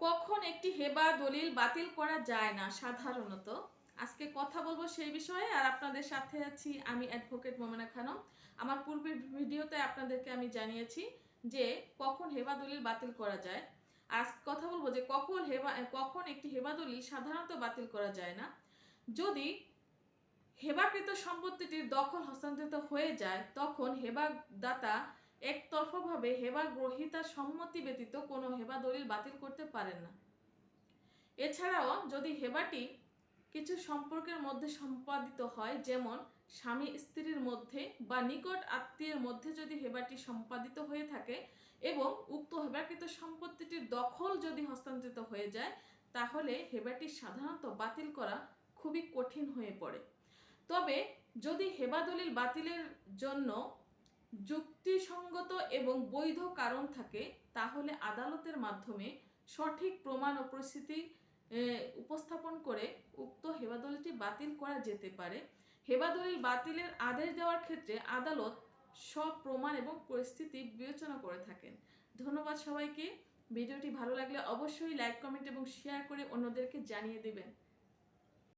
কখন একটি হেবা দলিল বাতিল করা যায় না সাধারণত? আজকে কথা বলব সেই বিষয়ে আর আপনাদের সাথে আছি আমি অ্যাডভোকেট মোমেনা খানম। আমার পূর্বের ভিডিওতে আপনাদেরকে আমি জানিয়েছি যে কখন হেবা দলিল বাতিল করা যায়। আজ কথা বলব যে কখন হেবা, কখন একটি হেবা দলিল সাধারণত বাতিল করা যায় না। যদি হেবাকৃত সম্পত্তিটির দখল হস্তান্তরিত হয়ে যায়, তখন হেবাদাতা একতরফাভাবে হেবা গ্রহীতার সম্মতি ব্যতীত কোনো হেবা দলিল বাতিল করতে পারেন না। এছাড়াও যদি হেবাটি কিছু সম্পর্কের মধ্যে সম্পাদিত হয়, যেমন স্বামী স্ত্রীর মধ্যে বা নিকট আত্মীয়ের মধ্যে যদি হেবাটি সম্পাদিত হয়ে থাকে এবং উক্ত হেবাকৃত সম্পত্তিটির দখল যদি হস্তান্তরিত হয়ে যায়, তাহলে হেবাটি সাধারণত বাতিল করা খুবই কঠিন হয়ে পড়ে। তবে যদি হেবা দলিল বাতিলের জন্য যুক্তিসঙ্গত এবং বৈধ কারণ থাকে, তাহলে আদালতের মাধ্যমে সঠিক প্রমাণ ও পরিস্থিতি উপস্থাপন করে উক্ত হেবাদলটি বাতিল করা যেতে পারে। হেবাদলিল বাতিলের আদেশ দেওয়ার ক্ষেত্রে আদালত সব প্রমাণ এবং পরিস্থিতি বিবেচনা করে থাকেন। ধন্যবাদ সবাইকে। ভিডিওটি ভালো লাগলে অবশ্যই লাইক, কমেন্ট এবং শেয়ার করে অন্যদেরকে জানিয়ে দিবেন।